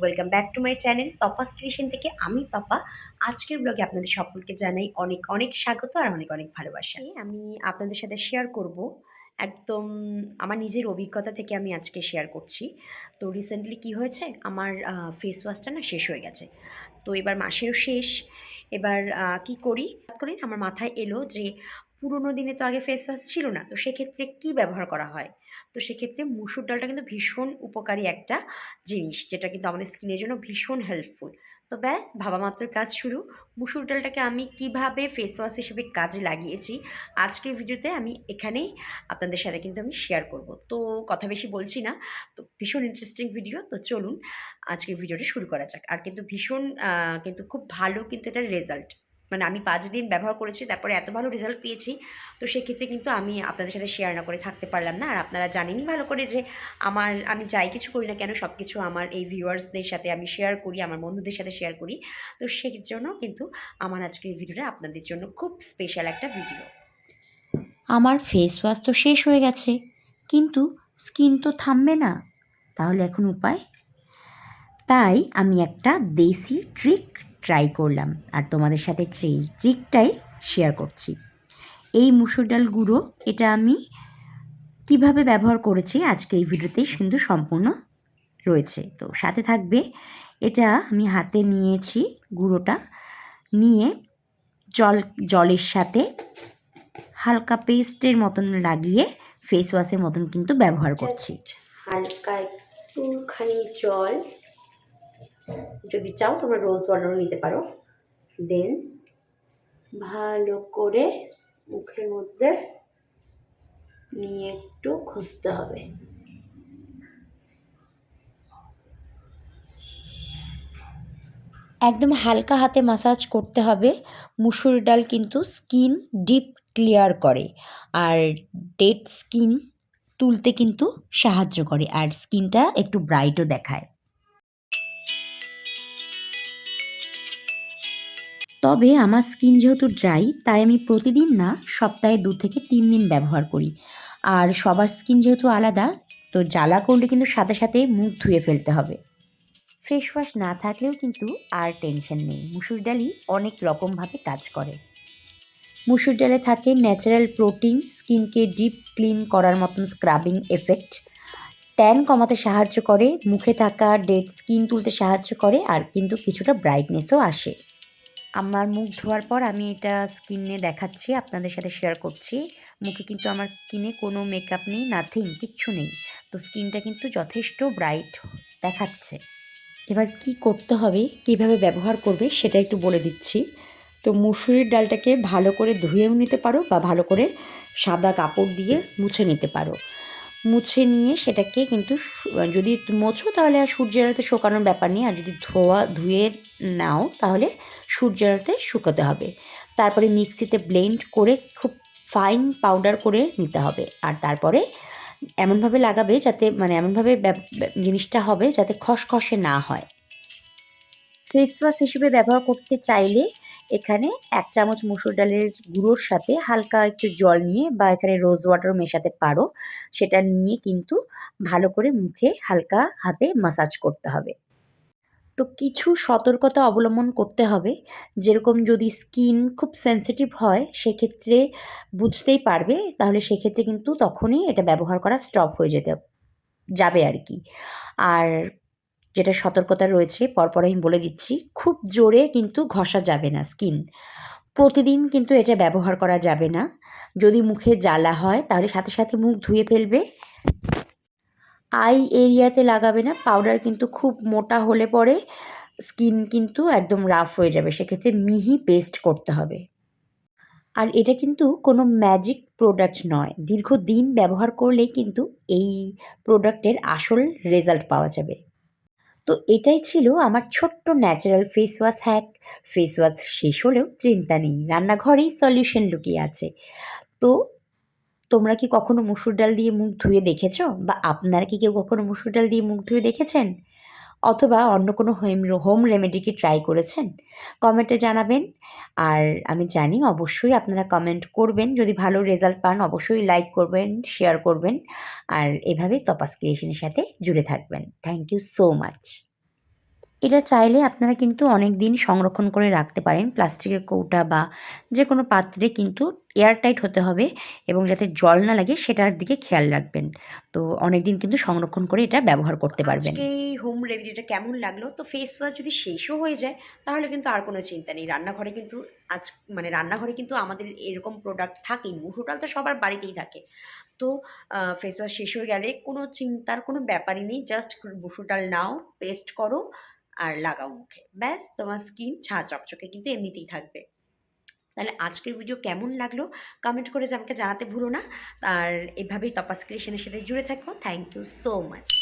Welcome back to my channel Tapa Station থেকে আমি তপা আজকের ব্লগে আপনাদের সকলকে জানাই অনেক অনেক স্বাগত আর অনেক অনেক ভালোবাসা। আমি আপনাদের সাথে শেয়ার করব। একদম আমার নিজের অভিজ্ঞতা থেকে আমি আজকে শেয়ার করছি। তো রিসেন্টলি কি হয়েছে? আমার ফেস ওয়াশটা না শেষ হয়ে গেছে। তো এবার মাসেরও শেষ। এবার কি করি? করে আমার মাথায় এলো যে পুরোনো দিনে তো আগে ফেস ওয়াশ ছিল না। তো সেক্ষেত্রে কি ব্যবহার করা হয়? তো সেক্ষেত্রে মুসুর ডালটা কিন্তু ভীষণ উপকারী একটা জিনিস, যেটা কিন্তু আমাদের স্কিনের জন্য ভীষণ হেল্পফুল তো ব্যাস, ভাবা মাত্র কাজ শুরু। মুসুর ডালটাকে আমি কীভাবে ফেস ওয়াশ হিসেবে কাজে লাগিয়েছি, আজকের ভিডিওতে আমি এখানেই আপনাদের সাথে কিন্তু আমি শেয়ার করব। তো কথা বেশি বলছি না, তো ভীষণ ইন্টারেস্টিং ভিডিও তো চলুন আজকের ভিডিওটা শুরু করা যাক। আর কিন্তু ভীষণ কিন্তু খুব ভালো কিন্তু এটার রেজাল্ট মানে আমি পাঁচ দিন ব্যবহার করেছি, তারপরে এত ভালো রেজাল্ট পেয়েছি। তো সেক্ষেত্রে কিন্তু আমি আপনাদের সাথে শেয়ার না করে থাকতে পারলাম না। আর আপনারা জানেনই ভালো করে যে আমার, আমি যাই কিছু করি না কেন সব কিছু আমার এই ভিউয়ার্সদের সাথে আমি শেয়ার করি, আমার বন্ধুদের সাথে শেয়ার করি। তো সেই জন্য কিন্তু আমার আজকের এই ভিডিওটা আপনাদের জন্য খুব স্পেশাল একটা ভিডিও আমার ফেস ওয়াশ তো শেষ হয়ে গেছে, কিন্তু স্কিন তো থামবে না। তাহলে এখন উপায়? তাই আমি একটা দেশি ট্রিক ট্রাই করলাম আর তোমাদের সাথে সেই ট্রিকটাই শেয়ার করছি। এই মুসুর ডাল গুঁড়ো এটা আমি কীভাবে ব্যবহার করেছি আজকে এই ভিডিওতেই কিন্তু সম্পূর্ণ রয়েছে। তো সাথে থাকবে এটা আমি হাতে নিয়েছি গুঁড়োটা নিয়ে জল জলের সাথে হালকা পেস্টের মতন লাগিয়ে ফেস ওয়াশের মতন কিন্তু ব্যবহার করছি। হালকা একটুখানি জল যদি চাও, তোমরা রোজ ওয়াটারও নিতে পারো। দেন ভালো করে মুখের মধ্যে নিয়ে একটু খুঁজতে হবে। একদম হালকা হাতে মাসাজ করতে হবে। মুসুর ডাল কিন্তু স্কিন ডিপ ক্লিয়ার করে আর ডেড স্কিন তুলতে কিন্তু সাহায্য করে আর স্কিনটা একটু ব্রাইটও দেখায়। তবে আমার স্কিন যেহেতু ড্রাই, তাই আমি প্রতিদিন না, সপ্তাহে দু থেকে তিন দিন ব্যবহার করি। আর সবার স্কিন যেহেতু আলাদা, তো জ্বালা করলে কিন্তু সাথে সাথে মুখ ধুয়ে ফেলতে হবে। ফেস ওয়াশ না থাকলেও কিন্তু আর টেনশন নেই। মুসুর ডালই অনেক রকমভাবে কাজ করে। মুসুর ডালে থাকে ন্যাচারাল প্রোটিন, স্কিনকে ডিপ ক্লিন করার মতন স্ক্রাবিং এফেক্ট। ট্যান কমাতে সাহায্য করে, মুখে থাকা ডেড স্কিন তুলতে সাহায্য করে, আর কিন্তু কিছুটা ব্রাইটনেসও আসে। আমার মুখ ধোয়ার পর আমি এটা স্কিনে দেখাচ্ছি, আপনাদের সাথে শেয়ার করছি। মুখে কিন্তু আমার স্কিনে কোনো মেকআপ নেই নাথিং কিচ্ছু নেই। তো স্কিনটা কিন্তু যথেষ্ট ব্রাইট দেখাচ্ছে। এবার কি করতে হবে, কীভাবে ব্যবহার করবে সেটা একটু বলে দিচ্ছি। তো মুসুরির ডালটাকে ভালো করে ধুয়েও নিতে পারো বা ভালো করে সাদা কাপড় দিয়ে মুছে নিতে পারো। মুছে নিয়ে সেটাকে কিন্তু যদি মোছো তাহলে আর সূর্যের আলোতে শুকানোর ব্যাপার নেই। আর যদি ধোয়া, ধুয়ে নাও তাহলে সূর্যের আলোতে শুকোতে হবে। তারপরে মিক্সিতে ব্লেন্ড করে খুব ফাইন পাউডার করে নিতে হবে। আর তারপরে এমনভাবে লাগাবে যাতে মানে এমনভাবে জিনিসটা হবে যাতে খসখসে না হয়। ফেস ওয়াশ হিসেবে ব্যবহার করতে চাইলে এখানে এক চামচ মুসুর ডালের গুঁড়োর সাথে হালকা একটু জল নিয়ে বা এখানে রোজ ওয়াটার মেশাতে পারো। সেটা নিয়ে কিন্তু ভালো করে মুখে হালকা হাতে মাসাজ করতে হবে। তো কিছু সতর্কতা অবলম্বন করতে হবে। যেরকম যদি স্কিন খুব সেনসিটিভ হয়, সেক্ষেত্রে বুঝতেই পারবে, তাহলে সেক্ষেত্রে কিন্তু তখনই এটা ব্যবহার করা স্টপ হয়ে যেতে যাবে আর কি। আর যেটা সতর্কতা রয়েছে, পরপর আমি বলে দিচ্ছি, খুব জোরে কিন্তু ঘষা যাবে না স্কিন প্রতিদিন কিন্তু এটা ব্যবহার করা যাবে না। যদি মুখে জ্বালা হয়, তাহলে সাথে সাথে মুখ ধুয়ে ফেলবে। আই এরিয়াতে লাগাবে না পাউডার কিন্তু খুব মোটা হলে পরে স্কিন কিন্তু একদম রাফ হয়ে যাবে। সেক্ষেত্রে মিহি পেস্ট করতে হবে। আর এটা কিন্তু কোনো ম্যাজিক প্রোডাক্ট নয়। দীর্ঘদিন ব্যবহার করলেই কিন্তু এই প্রোডাক্টের আসল রেজাল্ট পাওয়া যাবে। তো এটাই ছিল আমার ছোট্ট natural face wash hack face wash শেষ হলেও চিন্তা নেই, রান্নাঘরেই সলিউশন লুকিয়ে আছে। তো তোমরা কি কখনো মুসুর ডাল দিয়ে মুখ ধুয়ে দেখেছ? বা আপনারা কি কেউ কখনো মুসুর ডাল দিয়ে মুখ ধুয়ে দেখেছেন? অথবা অন্য কোনো হোম হোম রেমেডি কি ট্রাই করেছেন? কমেন্টে জানাবেন। আর আমি জানি অবশ্যই আপনারা কমেন্ট করবেন। যদি ভালো রেজাল্ট পান, অবশ্যই লাইক করবেন শেয়ার করবেন। আর এভাবেই তপাস ক্রিয়েশনের সাথে জুড়ে থাকবেন। থ্যাংক ইউ সো মাচ এটা চাইলে আপনারা কিন্তু অনেক দিন সংরক্ষণ করে রাখতে পারেন। প্লাস্টিকের কৌটা বা যে কোনো পাত্রে কিন্তু এয়ারটাইট হতে হবে এবং যাতে জল না লাগে সেটার দিকে খেয়াল রাখবেন। তো অনেক দিন কিন্তু সংরক্ষণ করে এটা ব্যবহার করতে পারবেন। এই হোম রেমেডিটা কেমন লাগল? তো ফেস ওয়াশ যদি শেষও হয়ে যায়, তাহলে কিন্তু আর কোনো চিন্তা নেই। রান্নাঘরে কিন্তু আজ মানে রান্নাঘরে কিন্তু আমাদের এরকম প্রোডাক্ট থাকেই মুসুর ডাল তো সবার বাড়িতেই থাকে। তো ফেস ওয়াশ শেষ হয়ে গেলে কোনো চিন্তার কোনো ব্যাপারই নেই। জাস্ট মুসুর ডাল নাও পেস্ট করো আর লাগাও মুখে। ব্যাস, তোমার স্কিন ছা চকচকে কিন্তু এমনিতেই থাকবে। তাহলে আজকের ভিডিও কেমন লাগল? কমেন্ট করে আমাকে জানাতে ভুলো না। আর এভাবেই তপাস ক্রিয়েশনের সাথে জুড়ে থাকো। Thank you so much